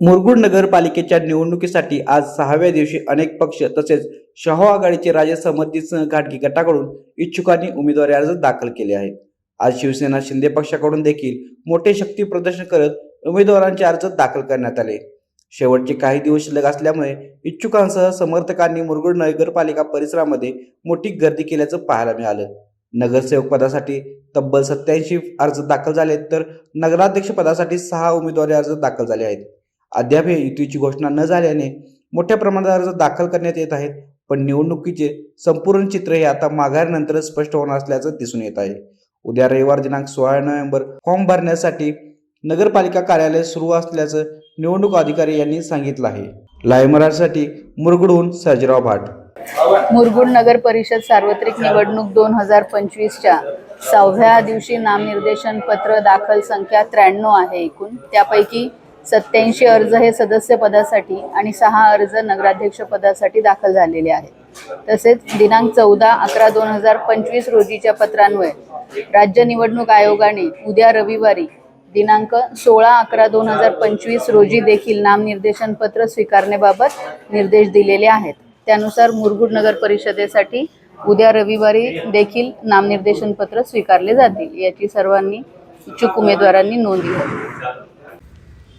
मुरगुड नगरपालिकेच्या निवडणुकीसाठी आज सहाव्या दिवशी अनेक पक्ष तसेच शाहू आघाडीचे राज्य संमती घाटगी गटाकडून इच्छुकांनी उमेदवारी अर्ज दाखल केले आहेत. आज शिवसेना शिंदे पक्षाकडून देखील मोठे शक्ती प्रदर्शन करत उमेदवारांचे अर्ज दाखल करण्यात आले. शेवटचे काही दिवस शिल्लक असल्यामुळे इच्छुकांसह समर्थकांनी मुरगुड नगरपालिका परिसरामध्ये मोठी गर्दी केल्याचं पाहायला मिळालं. नगरसेवक पदासाठी तब्बल सत्याऐंशी अर्ज दाखल झाले तर नगराध्यक्ष पदासाठी सहा उमेदवारी अर्ज दाखल झाले आहेत. अद्याप हे युतीची घोषणा न झाल्याने मोठ्या प्रमाणात अर्ज दाखल करण्यात येत आहेत. पण निवडणुकीचे संपूर्ण चित्र हे आता माघारीनंतर स्पष्ट होणार असल्याचं दिसून येत आहे. उद्या रविवार दिनांक सोळा नोव्हेंबर फॉर्म भरण्यासाठी नगरपालिका कार्यालय सुरू असल्याचं निवडणूक अधिकारी यांनी सांगितलं आहे. लाईव्ह मराठीसाठी मुरगुडहून सर्जराव भाट. मुरगुड नगर परिषद सार्वत्रिक निवडणूक दोन हजार पंचवीसच्या सहाव्या दिवशी नामनिर्देशन पत्र दाखल संख्या त्र्याण्णव आहे एकूण. त्यापैकी सत्याऐंशी अर्ज हे सदस्य पदासाठी आणि सहा अर्ज नगराध्यक्ष पदासाठी दाखल झालेले आहेत. तसेच दिनांक चौदा अकरा दोन हजार पंचवीस रोजीच्या पत्रान्वये राज्य निवडणूक आयोगाने उद्या रविवारी दिनांक सोळा अकरा दोन हजार पंचवीस रोजी देखील नामनिर्देशन पत्र स्वीकारण्याबाबत निर्देश दिलेले आहेत. त्यानुसार मुरगुड नगर परिषदेसाठी उद्या रविवारी देखील नामनिर्देशन पत्र स्वीकारले जातील. याची सर्वांनी इच्छुक उमेदवारांनी नोंद घ्यावी.